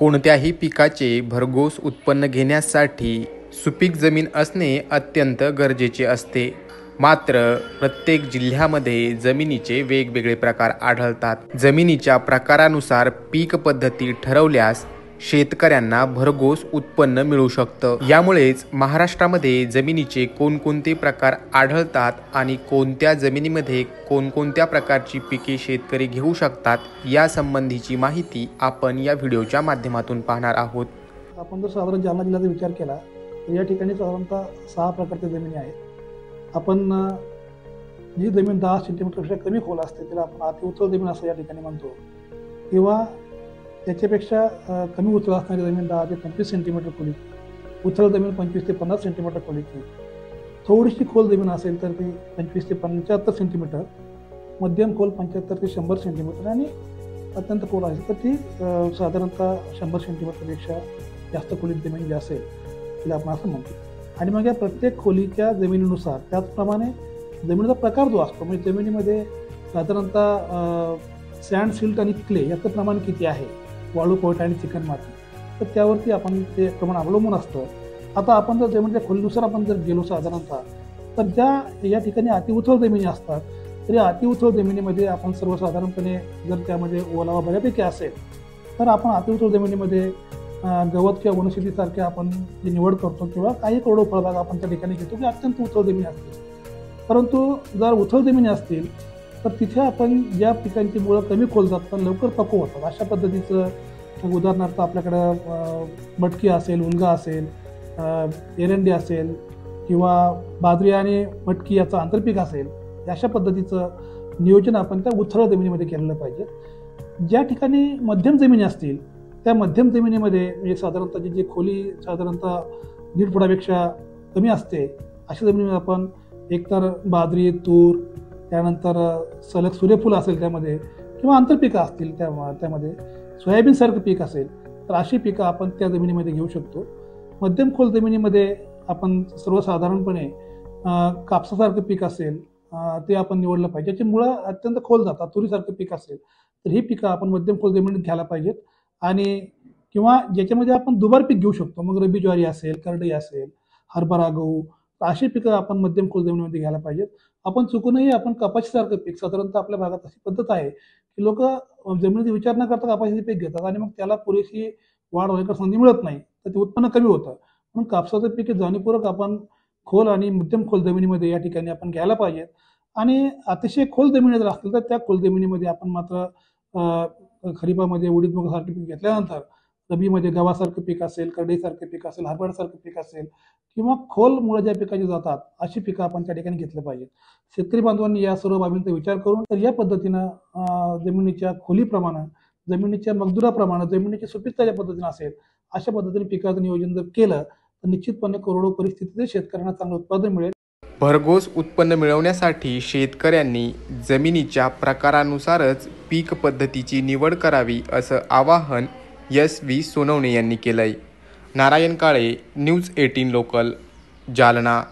कोणत्याही पिकाचे भरघोस उत्पन्न घेण्यासाठी सुपीक जमीन असणे अत्यंत गरजेचे असते. मात्र प्रत्येक जिल्ह्यामध्ये जमिनीचे वेगवेगळे प्रकार आढळतात. जमिनीच्या प्रकारानुसार पीक पद्धती ठरवल्यास शेतकऱ्यांना भरघोस उत्पन्न मिळू शकतं. यामुळेच महाराष्ट्रामध्ये जमिनीचे कोणकोणते प्रकार आढळतात आणि कोणत्या जमिनीमध्ये कोणकोणत्या प्रकारची पिके शेतकरी घेऊ शकतात यासंबंधीची माहिती आपण या व्हिडिओच्या माध्यमातून पाहणार आहोत. आपण जर साधारण जालना जिल्ह्याचा विचार केला तर या ठिकाणी साधारणतः सहा प्रकारच्या जमिनी आहेत. आपण जी जमीन दहा सेंटीमीटरपेक्षा कमी खोल असते तिला आपण अतिउत्तर जमीन असं या ठिकाणी म्हणतो. किंवा त्याच्यापेक्षा कमी उथळ असणारी जमीन दहा ते पंचवीस सेंटीमीटर खोली. उथळ जमीन पंचवीस ते पन्नास सेंटीमीटर खोलीची थोडीशी खोल जमीन असेल तर ती पंचवीस ते पंच्याहत्तर सेंटीमीटर मध्यम खोल पंच्याहत्तर ते शंभर सेंटीमीटर आणि अत्यंत खोल असेल तर ती साधारणतः शंभर सेंटीमीटरपेक्षा जास्त खोलीत जमीन जी असेल तिला आपण असं म्हणतो. आणि मग या प्रत्येक खोलीच्या जमिनीनुसार त्याचप्रमाणे जमिनीचा प्रकार जो असतो म्हणजे जमिनीमध्ये साधारणतः सँड सिल्ट आणि क्ले याचं प्रमाण किती आहे? वाळू पोट आणि चिकन माती. तर त्यावरती आपण ते प्रमाण अवलंबून असतं. आता आपण जर जमिनीच्या म्हणजे खोलीनुसार आपण जर गेलो साधारणतः तर ज्या या ठिकाणी अतिउथळ जमिनी असतात तरी अतिउथळ जमिनीमध्ये आपण सर्वसाधारणपणे जर त्यामध्ये ओलावा बऱ्यापैकी असेल तर आपण अतिउथळ जमिनीमध्ये गवत किंवा वनशेतीसारखे आपण जी निवड करतो किंवा काही करोडो फळबाग आपण त्या ठिकाणी घेतो की अत्यंत उथळ जमिनी असते परंतु जर उथळ जमिनी असतील तर तिथे आपण ज्या पिकांची मुळं कमी खोल जातात पण लवकर पक्व होतात. अशा पद्धतीचं उदाहरणार्थ आपल्याकडं मटकी असेल उलगा असेल एरंडी असेल किंवा बाजरी आणि मटकी याचं आंतरपीक असेल अशा पद्धतीचं नियोजन आपण त्या उथळ जमिनीमध्ये केलेलं पाहिजे. ज्या ठिकाणी मध्यम जमिनी असतील त्या मध्यम जमिनीमध्ये म्हणजे साधारणतः जी जी खोली साधारणतः दीड फुटापेक्षा कमी असते अशा जमिनीमध्ये आपण एकतर बाजरी तूर त्यानंतर सलग सूर्यफूल असेल त्यामध्ये किंवा आंतरपिकं असतील त्या त्यामध्ये सोयाबीनसारखं पीक असेल तर अशी पिकं आपण त्या जमिनीमध्ये घेऊ शकतो. मध्यम खोल जमिनीमध्ये आपण सर्वसाधारणपणे कापसासारखं पीक असेल ते आपण निवडलं पाहिजे. ज्याची मुळं अत्यंत खोल जातात तुरीसारखं पीक असेल तर ही पिकं आपण मध्यम खोल जमिनीत घ्यायला पाहिजेत. आणि किंवा ज्याच्यामध्ये आपण दुबार पीक घेऊ शकतो मग रबी ज्वारी असेल करडई असेल हरभरा गहू तर अशी पिकं आपण मध्यम खोल जमिनीमध्ये घ्यायला पाहिजेत. आपण चुकूनही आपण कपाशीसारखं पीक साधारणतः आपल्या भागात अशी पद्धत आहे की लोक जमिनीचा विचार न करता कपाशीचे पीक घेतात आणि मग त्याला पुरेशी वाढ होण्याकर संधी मिळत नाही. तर ते उत्पन्न कमी होतं. म्हणून कापसाचं पीक जाणीवपूर्वक आपण खोल आणि मध्यम खोल जमिनीमध्ये या ठिकाणी आपण घ्यायला पाहिजेत. आणि अतिशय खोल जमिनी जर असतील तर त्या खोल जमिनीमध्ये आपण मात्र खरीपामध्ये उडीद मुगासारखे पीक घेतल्यानंतर रबीमध्ये गव्हासारखं पीक असेल करडईसारखं पीक असेल हरभऱ्यासारखं पीक असेल किंवा खोल मुळं ज्या पिकाची जातात अशी पिकं आपण त्या ठिकाणी घेतलं पाहिजे शेतकरी बांधवांनी या सर्व बाबींचा विचार करून तर या पद्धतीनं जमिनीच्या खोलीप्रमाणे जमिनीच्या मजदुराप्रमाणे जमिनीची सुपीकता ज्या पद्धतीनं असेल अशा पद्धतीने पिकाचं नियोजन जर केलं तर निश्चितपणे करोडो परिस्थितीत शेतकऱ्यांना चांगलं उत्पादन मिळेल. भरघोस उत्पन्न मिळवण्यासाठी शेतकऱ्यांनी जमिनीच्या प्रकारानुसारच पीक पद्धतीची निवड करावी असं आवाहन एस व्ही सोनवणे यांनी केलं आहे Narayan Kale news eighteen local Jalna.